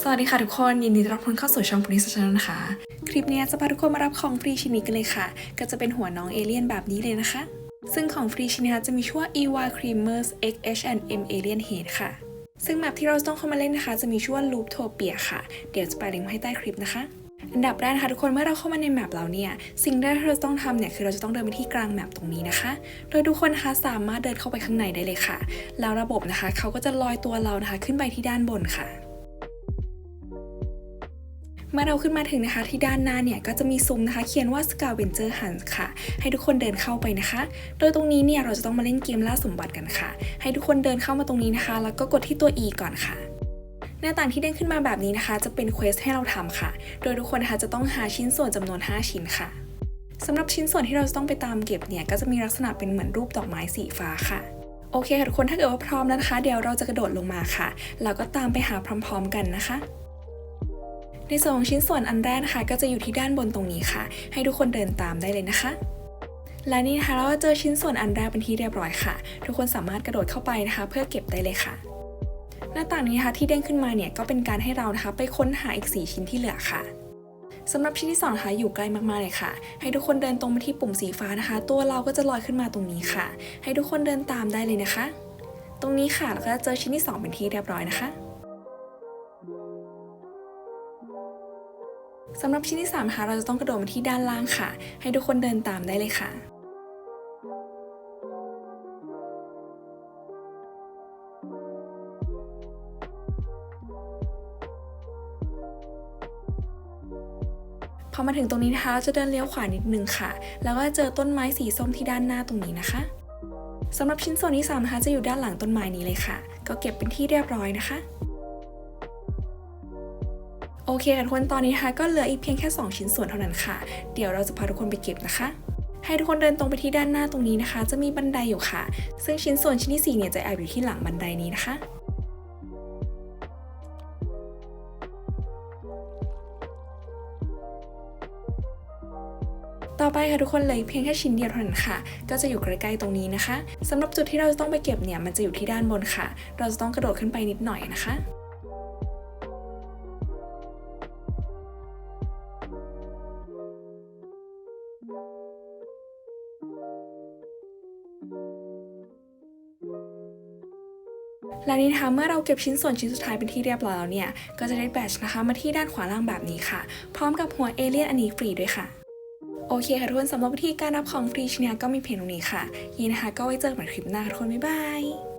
สวัสดีค่ะทุกคน ยินดีต้อนรับทุกคนเข้าสู่ช่อง Police Channel นะคะ คลิปนี้จะพาทุกคนมารับของฟรีชิ้นนี้กันเลยค่ะ ก็จะเป็นหัวน้องเอเลี่ยนแบบนี้เลยนะคะ ซึ่งของฟรีชิ้นนี้จะมีชื่อว่า EVA Creamers X H&M Alien Head ค่ะ ซึ่งแมปที่เราต้องเข้ามาเล่นนะคะ จะมีชื่อว่า Looptopia ค่ะ เดี๋ยวจะไปลิงก์ให้ใต้คลิปนะคะอันดับแรกนะคะทุกคนเมื่อเราเข้ามาในแมปเราเนี่ยสิ่งแรกที่เราต้องทำเนี่ยคือเราจะต้องเดินไปที่กลางแมปตรงนี้นะคะ โดยทุกคนนะคะสามารถเดินเข้าไปข้างในได้เลยค่ะ แล้วระบบนะคะเขาก็จะลอยตัวเรานะคะขึ้นไปที่ด้านบนค่ะ เมื่อเราขึ้นมาถึงนะคะที่ด้านหน้าเนี่ยก็จะมีซุ้มนะคะ เขียนว่า Scavenger Hunt ค่ะ ให้ทุกคนเดินเข้าไปนะคะ โดยตรงนี้เนี่ยเราจะต้องมาเล่นเกมล่าสมบัติกันค่ะ ให้ทุกคนเดินเข้ามาตรงนี้นะคะ แล้วก็กดที่ตัว E ก่อนค่ะ หน้าต่างที่เด้งขึ้นมาแบบนี้นะคะ จะเป็นเควสให้เราทำค่ะ โดยทุกคนนะคะจะต้องหาชิ้นส่วนจำนวน 5 ชิ้นค่ะสำหรับชิ้นส่วนที่เราจะต้องไปตามเก็บเนี่ยก็จะมีลักษณะเป็นเหมือนรูปดอกไม้สีฟ้าค่ะโอเคค่ะทุกคนถ้าเกิดว่าพร้อมแล้วนะคะ เดี๋ยวเราจะกระโดดลงมาค่ะ แล้วก็ตามไปหาพร้อม ๆ กันนะคะ ในส่วนของชิ้นส่วนอันแรกนะคะ ก็จะอยู่ที่ด้านบนตรงนี้ค่ะ ให้ทุกคนเดินตามได้เลยนะคะ และนี่นะคะเราก็เจอชิ้นส่วนอันแรกเป็นที่เรียบร้อยค่ะ ทุกคนสามารถกระโดดเข้าไปนะคะ เพื่อเก็บได้เลยค่ะหน้าต่างนี้นะคะที่เด้งขึ้นมาเนี่ยก็เป็นการให้เรานะคะไปค้นหาอีก 4 ชิ้นที่เหลือค่ะสำหรับชิ้นที่สองนะคะอยู่ใกล้มากๆเลยค่ะ ให้ทุกคนเดินตรงมาที่ปุ่มสีฟ้านะคะ ตัวเราก็จะลอยขึ้นมาตรงนี้ค่ะ ให้ทุกคนเดินตามได้เลยนะคะ ตรงนี้ค่ะแล้วก็จะเจอชิ้นที่สองเป็นที่เรียบร้อยนะคะ สำหรับชิ้นที่3นะคะเราจะต้องกระโดดมาที่ด้านล่างค่ะ ให้ทุกคนเดินตามได้เลยค่ะพอมาถึงตรงนี้นะคะเราจะเดินเลี้ยวขวานิดนึงค่ะ แล้วก็เจอต้นไม้สีส้มที่ด้านหน้าตรงนี้นะคะสำหรับชิ้นส่วนที่สามนะคะจะอยู่ด้านหลังต้นไม้นี้เลยค่ะ ก็เก็บเป็นที่เรียบร้อยนะคะ อเคค่ะทุกคนตอนนี้นะคะก็เหลืออีกเพียงแค่ 2 ชิ้นส่วนเท่านั้นค่ะ เดี๋ยวเราจะพาทุกคนไปเก็บนะคะ ให้ทุกคนเดินตรงไปที่ด้านหน้าตรงนี้นะคะ จะมีบันไดอยู่ค่ะ ซึ่งชิ้นส่วนชิ้นที่4เนี่ยจะแอบอยู่ที่หลังบันไดนี้นะคะต่อไปค่ะทุกคนเลยเพียงแค่ชิ้นเดียวเท่านั้นค่ะ ก็จะอยู่ใกล้ๆตรงนี้นะคะสำหรับจุดที่เราจะต้องไปเก็บเนี่ยมันจะอยู่ที่ด้านบนค่ะ เราจะต้องกระโดดขึ้นไปนิดหน่อยนะคะ และนี่นะคะเมื่อเราเก็บชิ้นส่วนชิ้นสุดท้ายเป็นที่เรียบร้อยแล้วเนี่ย ก็จะได้แบตนะคะมาที่ด้านขวาล่างแบบนี้ค่ะ พร้อมกับหัวเอเลี่ยนอันนี้ฟรีด้วยค่ะโอเคค่ะทุกคนสำหรับวิธีการรับของฟรีชิ้นนี้ก็มีเพียงตรงนี้ค่ะ ยินดีนะคะก็ไว้เจอกันใหม่คลิปหน้าทุกคน บ๊ายบาย